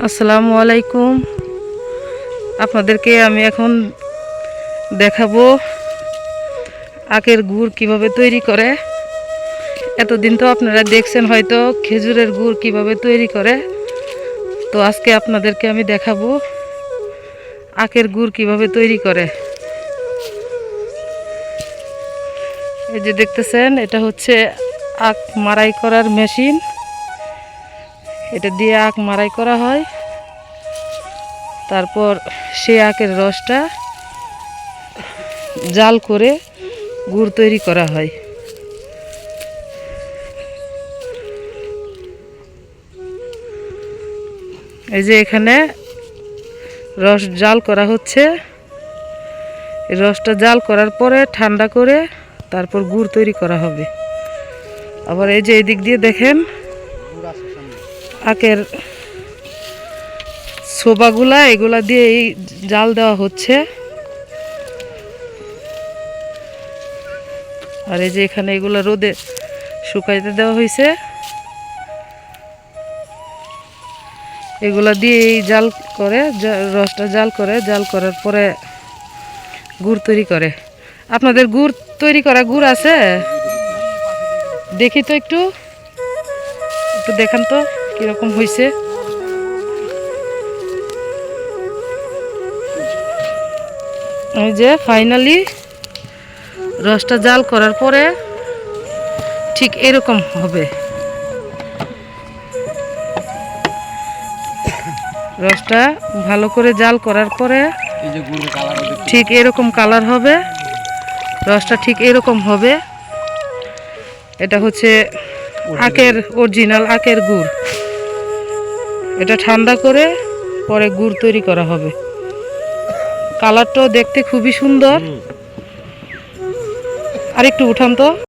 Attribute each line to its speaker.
Speaker 1: আসসালামু আলাইকুম। আপনাদেরকে আমি এখন দেখাবো আখের গুড় কীভাবে তৈরি করে। এতদিন তো আপনারা দেখছেন হয়তো খেজুরের গুড় কীভাবে তৈরি করে। তো আজকে আপনাদেরকে আমি দেখাবো আখের গুড় কীভাবে তৈরি করে। এই যে দেখতেছেন, এটা হচ্ছে আখ মারাই করার মেশিন। এটা দিয়ে আখ মারাই করা হয়। তারপর সে আখের রসটা জাল করে গুড় তৈরি করা হয়। এই যে এখানে রস জাল করা হচ্ছে। রসটা জাল করার পরে ঠান্ডা করে তারপর গুড় তৈরি করা হবে। আবার এই যে এদিক দিয়ে দেখেন আখের সোবাগুলা এগুলা দিয়ে এই জাল দেওয়া হচ্ছে। আর এই যে এখানে এগুলা রোদে শুকাইতে দেওয়া হয়েছে এগুলা দিয়ে এই জাল করে রসটা জাল করে, জাল করার পরে গুড় তৈরি করে। আপনাদের গুড় তৈরি করা গুড় আছে? দেখি তো একটু। একটু দেখান তো। কীরকম হয়েছে? ওই যে ফাইনালি রসটা জাল করার পরে ঠিক এরকম হবে। রসটা ভালো করে জাল করার পরে ঠিক এরকম কালার হবে। রসটা ঠিক এরকম হবে। এটা হচ্ছে আখের অরিজিনাল আখের গুড়। এটা ঠান্ডা করে পরে গুড় তৈরি করা হবে। কালারটাও দেখতে খুবই সুন্দর। আর একটু উঠান তো।